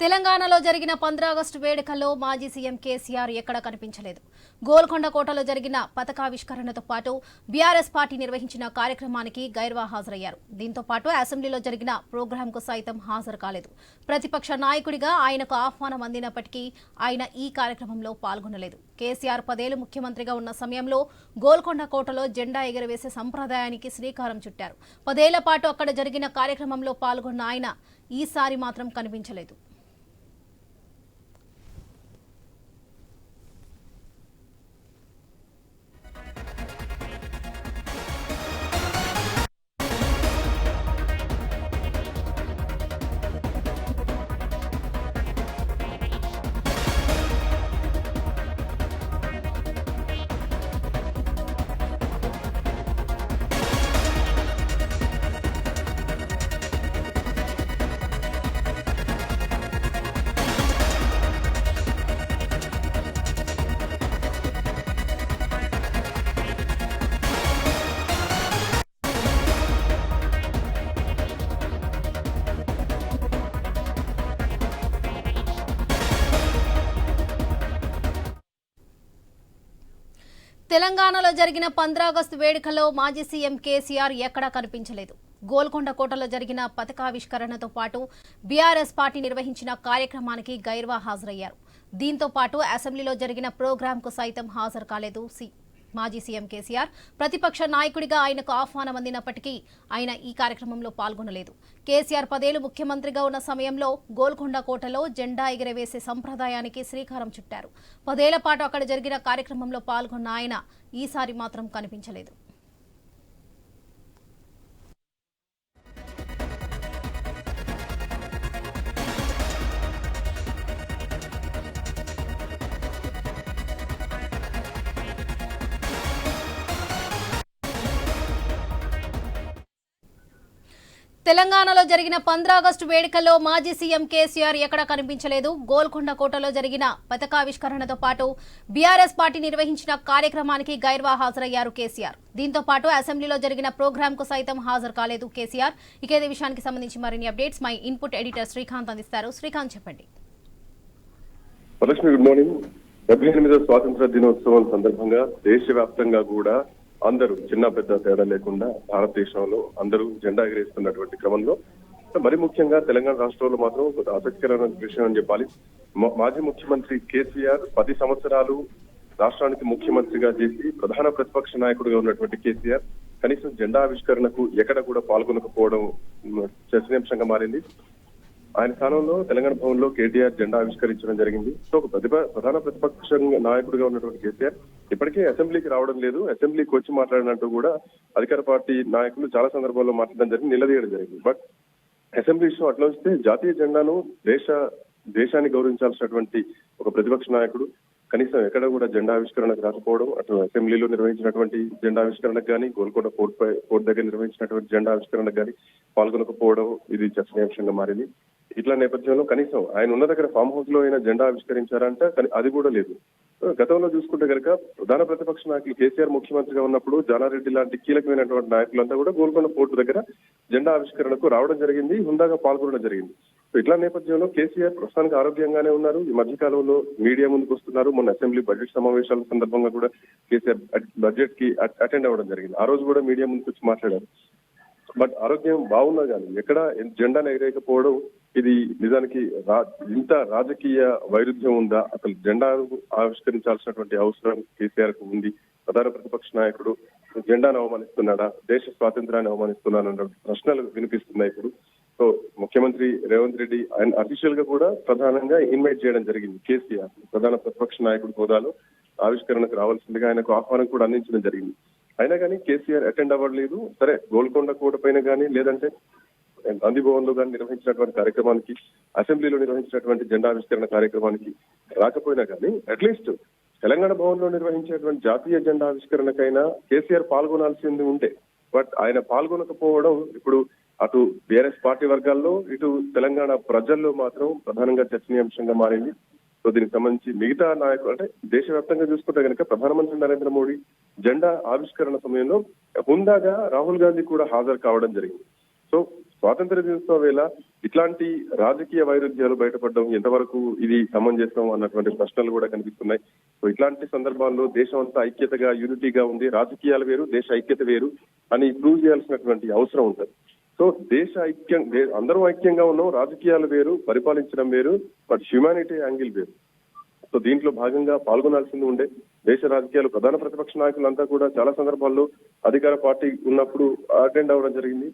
తెలంగాణలో జరిగిన పంద్రాగస్టు వేడుకల్లో మాజీ సీఎం కేసీఆర్ ఎక్కడ కనిపించలేదు. గోల్కొండ కోటలో జరిగిన పథకావిష్కరణతో పాటు బీఆర్ఎస్ పార్టీ నిర్వహించిన కార్యక్రమానికి గైర్వా హాజరయ్యారు దీంతో పాటు అసెంబ్లీలో జరిగిన ప్రోగ్రాంకు సైతం హాజరు కాలేదు. ప్రతిపక్ష నాయకుడిగా ఆయనకు ఆహ్వానం అందినప్పటికీ ఆయన ఈ కార్యక్రమంలో పాల్గొనలేదు. కేసీఆర్ పదేళ్ళు ముఖ్యమంత్రిగా ఉన్న సమయంలో గోల్కొండ కోటలో జెండా ఎగురవేసే సంప్రదాయానికి శ్రీకారం చుట్టారు. పదేళ్ళ పాటు అక్కడ జరిగిన కార్యక్రమంలో పాల్గొన్న ఆయన ఈసారి మాత్రం కనిపించలేదు. తెలంగాణలో జరిగిన పంద్రాగస్టు వేడుకలో మాజీ సీఎం కేసీఆర్ ఎక్కడా కనిపించలేదు. గోల్కొండ కోటలో జరిగిన పథకావిష్కరణతో పాటు బీఆర్ఎస్ పార్టీ నిర్వహించిన కార్యక్రమానికి గైర్వా హాజరయ్యారు. దీంతో పాటు అసెంబ్లీలో జరిగిన ప్రోగ్రాంకు సైతం హాజరు కాలేదు సి మాజీ సీఎం కేసీఆర్ ప్రతిపక్ష నాయకుడిగా ఆయనకు ఆహ్వానం అందినప్పటికీ ఆయన ఈ కార్యక్రమంలో పాల్గొనలేదు. కేసీఆర్ పదేళ్ళు ముఖ్యమంత్రిగా ఉన్న సమయంలో గోల్కొండ కోటలో జెండా ఎగిరవేసే సంప్రదాయానికి శ్రీకారం చుట్టారు. పదేళ్ళ పాటు అక్కడ జరిగిన కార్యక్రమంలో పాల్గొన్న ఆయన ఈసారి మాత్రం కనిపించలేదు. తెలంగాణలో జరిగిన పంద్రాగస్టు వేడుకల్లో మాజీ సీఎం కేసీఆర్ ఎక్కడా కనిపించలేదు. గోల్కొండ కోటలో జరిగిన పథకావిష్కరణతో పాటు బీఆర్ఎస్ పార్టీ నిర్వహించిన కార్యక్రమానికి గైర్వా హాజరయ్యారు కేసీఆర్. దీంతో పాటు అసెంబ్లీలో జరిగిన ప్రోగ్రాంకు సైతం హాజరు కాలేదు కేసీఆర్. ఇక ఇదే విషయానికి సంబంధించి మరిన్ని updates my input editor Srikanth అందిస్తారు. శ్రీకాంత్ చెప్పండి. Good morning. డెబ్బై ఎనిమిదో స్వాతంత్ర దినోత్సవం సందర్భంగా దేశవ్యాప్తంగా కూడా అందరూ చిన్న పెద్ద తేడా లేకుండా భారతదేశంలో అందరూ జెండా ఎగరేస్తున్నటువంటి క్రమంలో మరి ముఖ్యంగా తెలంగాణ రాష్ట్రంలో మాత్రం ఒక ఆసక్తికరమైన విషయం అని చెప్పాలి. మా- మాజీ ముఖ్యమంత్రి కేసీఆర్ పది సంవత్సరాలు రాష్ట్రానికి ముఖ్యమంత్రిగా చేసి ప్రధాన ప్రతిపక్ష నాయకుడిగా ఉన్నటువంటి కేసీఆర్ కనీసం జెండా ఆవిష్కరణకు ఎక్కడ కూడా పాల్గొనకపోవడం చర్చనీయాంశంగా మారింది. ఆయన స్థానంలో తెలంగాణ భవన్లో కేటీఆర్ జెండా ఆవిష్కరించడం జరిగింది. సో ఒక ప్రధాన ప్రతిపక్ష నాయకుడిగా ఉన్నటువంటి కేసీఆర్ ఇప్పటికే అసెంబ్లీకి రావడం లేదు. అసెంబ్లీకి వచ్చి మాట్లాడినట్టు కూడా అధికార పార్టీ నాయకులు చాలా సందర్భాల్లో మాట్లాడడం జరిగింది నిలదీయడం జరిగింది. బట్ అసెంబ్లీ విషయం అట్లా వస్తే జాతీయ జెండాను దేశ దేశాన్ని గౌరవించాల్సినటువంటి ఒక ప్రతిపక్ష నాయకుడు కనీసం ఎక్కడ కూడా జెండా ఆవిష్కరణకు రాకపోవడం అటు అసెంబ్లీలో నిర్వహించినటువంటి జెండా ఆవిష్కరణకు కానీ గోల్కొండ కోర్టు పై కోర్టు దగ్గర నిర్వహించినటువంటి జెండా ఆవిష్కరణకు కానీ పాల్గొనకపోవడం ఇది చర్చనీయాంశంగా మారింది. ఇట్లా నేపథ్యంలో కనీసం ఆయన ఉన్న దగ్గర ఫామ్ హౌస్లో అయినా జెండా ఆవిష్కరించారంటే కానీ అది కూడా లేదు. గతంలో చూసుకుంటే కనుక ప్రధాన ప్రతిపక్ష నాయకులు కేసీఆర్ ముఖ్యమంత్రిగా ఉన్నప్పుడు జానారెడ్డి లాంటి కీలకమైనటువంటి నాయకులంతా కూడా గోల్కొండ పోర్టు దగ్గర జెండా ఆవిష్కరణకు రావడం జరిగింది హుందాగా పాల్గొనడం జరిగింది. ఇట్లా నేపథ్యంలో కేసీఆర్ ప్రస్తుతానికి ఆరోగ్యంగానే ఉన్నారు. ఈ మధ్యకాలంలో మీడియా ముందుకు వస్తున్నారు. మొన్న అసెంబ్లీ బడ్జెట్ సమావేశాల సందర్భంగా కూడా కేసీఆర్ బడ్జెట్కి అటెండ్ అవ్వడం జరిగింది. ఆ రోజు కూడా మీడియా ముందుకు వచ్చి మాట్లాడారు. బట్ ఆరోగ్యం బాగున్నా కానీ ఎక్కడ జెండా ఎగరేయకపోవడం ఇది నిజానికి రా- ఇంత రాజకీయ వైరుధ్యం ఉందా? అసలు జెండాను ఆవిష్కరించాల్సినటువంటి అవసరం కేసీఆర్కు ఉంది. ప్రధాన ప్రతిపక్ష నాయకుడు జెండాను అవమానిస్తున్నాడా? దేశ స్వాతంత్రాన్ని అవమానిస్తున్నాడన్న ప్రశ్నలు వినిపిస్తున్నాయి ఇప్పుడు. సో ముఖ్యమంత్రి రేవంత్ రెడ్డి ఆయన అఫీషియల్గా కూడా ప్రధానంగా ఇన్వైట్ చేయడం జరిగింది కేసీఆర్. ప్రధాన ప్రతిపక్ష నాయకుడి హోదాలో ఆవిష్కరణకు రావాల్సిందిగా ఆయనకు ఆహ్వానం కూడా అందించడం జరిగింది. అయినా కానీ కేసీఆర్ అటెండ్ అవ్వలేదు సరే గోల్కొండ కోట పైన కానీ లేదంటే గాంధీ భవన్లో కానీ నిర్వహించినటువంటి కార్యక్రమానికి అసెంబ్లీలో నిర్వహించినటువంటి జెండా ఆవిష్కరణ కార్యక్రమానికి రాకపోయినా కానీ అట్లీస్ట్ తెలంగాణ భవన్లో నిర్వహించేటువంటి జాతీయ జెండా ఆవిష్కరణకైనా కేసీఆర్ పాల్గొనాల్సింది ఉంటే బట్ ఆయన పాల్గొనకపోవడం ఇప్పుడు అటు బీఆర్ఎస్ పార్టీ వర్గాల్లో ఇటు తెలంగాణ ప్రజల్లో మాత్రం ప్రధానంగా చర్చనీయాంశంగా మారింది. సో దీనికి సంబంధించి మిగతా నాయకులు అంటే దేశవ్యాప్తంగా చూసుకుంటే కనుక ప్రధానమంత్రి నరేంద్ర మోడీ జెండా ఆవిష్కరణ సమయంలో హుందాగా రాహుల్ గాంధీ కూడా హాజరు కావడం జరిగింది. సో స్వాతంత్ర దినోత్సవ వేళ ఇట్లాంటి రాజకీయ వైరుధ్యాలు బయటపడడం ఎంతవరకు ఇది సమంజసం అన్నటువంటి ప్రశ్నలు కూడా కనిపిస్తున్నాయి. సో ఇట్లాంటి సందర్భాల్లో దేశం అంతా ఐక్యతగా యూనిటీగా ఉంది. రాజకీయాలు వేరు దేశ ఐక్యత వేరు అని ప్రూవ్ చేయాల్సినటువంటి అవసరం ఉంటుంది. సో దేశ ఐక్యం అందరం ఐక్యంగా ఉన్నాం రాజకీయాలు వేరు పరిపాలించడం వేరు బట్ హ్యుమానిటీ యాంగిల్ వేరు. సో దీంట్లో భాగంగా పాల్గొనాల్సింది ఉండే దేశ రాజకీయాలు ప్రధాన ప్రతిపక్ష నాయకులంతా కూడా చాలా సందర్భాల్లో అధికార పార్టీ ఉన్నప్పుడు అటెండ్ అవ్వడం జరిగింది.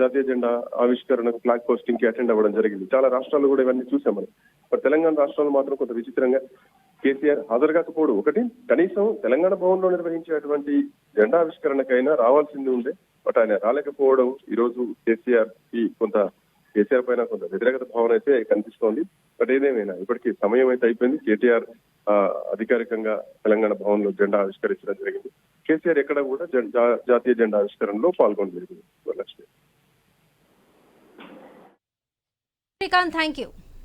జాతీయ జెండా ఆవిష్కరణకు ఫ్లాగ్ పోస్టింగ్కి అటెండ్ అవ్వడం జరిగింది. చాలా రాష్ట్రాలు కూడా ఇవన్నీ చూసాం మనం. బట్ తెలంగాణ రాష్ట్రాలు మాత్రం కొంత విచిత్రంగా కేసీఆర్ హాజరు కాకపోవడం ఒకటి. కనీసం తెలంగాణ భవన్లో నిర్వహించేటువంటి జెండా ఆవిష్కరణకైనా రావాల్సింది ఉండే బట్ ఆయన రాలేకపోవడం ఈ రోజు కేసీఆర్కి కొంత కేసీఆర్ పైన కొంత వ్యతిరేకత భావన అయితే కనిపిస్తోంది. బట్ ఏదేమైనా ఇప్పటికీ సమయం అయితే అయిపోయింది. కేటీఆర్ ఆ, అధికారికంగా తెలంగాణ భవన్లో జెండా ఆవిష్కరించడం జరిగింది. కేసీఆర్ ఎక్కడ కూడా జా- జాతీయ జెండా ఆవిష్కరణలో పాల్గొనడం జరిగింది వరలక్ష్మి శ్రీకాంత్ థ్యాంక్ యూ